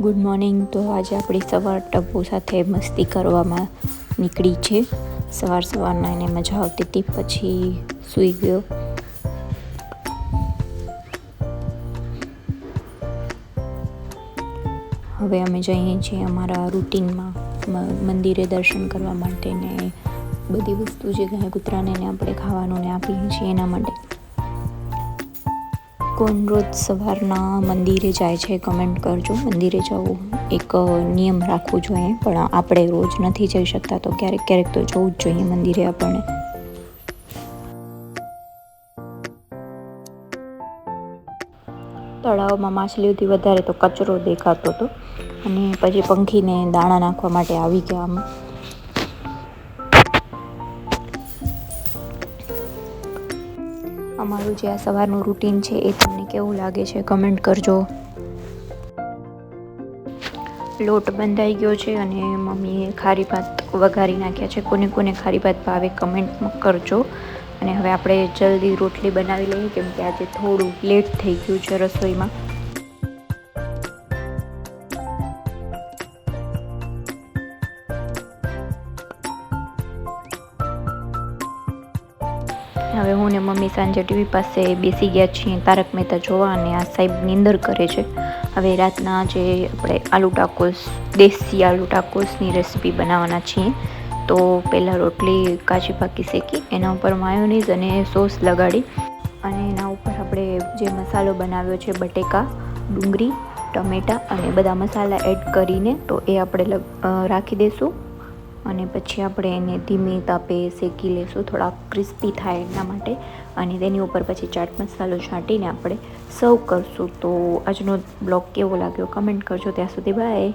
Good morning તો આજે આપણી સવાર ટપુ સાથે મસ્તી કરવામાં નીકળી છે. સવાર સવારના એને મજા આવતી હતી, પછી સૂઈ ગયો. હવે અમે જઈએ છીએ અમારા રૂટીનમાં મંદિરે દર્શન કરવા માટે ને બધી વસ્તુ જે ગાય કૂતરાને આપણે ખાવાનું ને આપીએ છીએ એના માટે. કોણ રોજ સવારના મંદિરે જાય છે કમેન્ટ કરજો. મંદિરે જવું એક નિયમ રાખવું જોઈએ, પણ આપણે રોજ નથી જઈ શકતા, તો ક્યારેક ક્યારેક તો જવું જ જોઈએ મંદિરે આપણને. તળાવમાં માછલીઓથી વધારે તો કચરો દેખાતો હતો અને પછી પંખીને દાણા નાખવા માટે આવી ગયા અમે અમારું જે આ સવારનું રૂટીન છે એ તમને કેવું લાગે છે કમેન્ટ કરજો. લોટ બંધાઈ ગયો છે અને મમ્મીએ ખારી ભાત વઘારી નાખ્યા છે. કોને કોને ખારી ભાત ભાવે કમેન્ટમાં કરજો. અને હવે આપણે જલ્દી રોટલી બનાવી લઈએ કેમ કે આજે થોડું લેટ થઈ ગયું છે રસોઈમાં. હવે હું ને મમ્મી સાંજે ટીવી પાસે બેસી ગયા છીએ. તારક મહેતા જોવા અને આ સાહેબ નિંદર કરે છે. હવે રાતના જે આપણે આલુ ટાકોસ, દેશી આલુ ટાકોસની રેસીપી બનાવવાના છીએ. તો પહેલાં રોટલી કાચી પાકી શેકી, એના ઉપર માયોનીઝ અને સોસ લગાડી અને એના ઉપર આપણે જે મસાલો બનાવ્યો છે, બટેકા, ડુંગળી, ટમેટાં અને બધા મસાલા એડ કરીને તો એ આપણે રાખી દઈશું અને પછી આપણે એને ધીમી તાપે શેકી લેશું થોડા ક્રિસ્પી થાય એના માટે. અને તેની ઉપર પછી ચાટ મસાલો છાંટીને આપણે સર્વ કરશું. તો આજનો બ્લોગ કેવો લાગ્યો? કમેન્ટ કરજો. ત્યાં સુધી બાય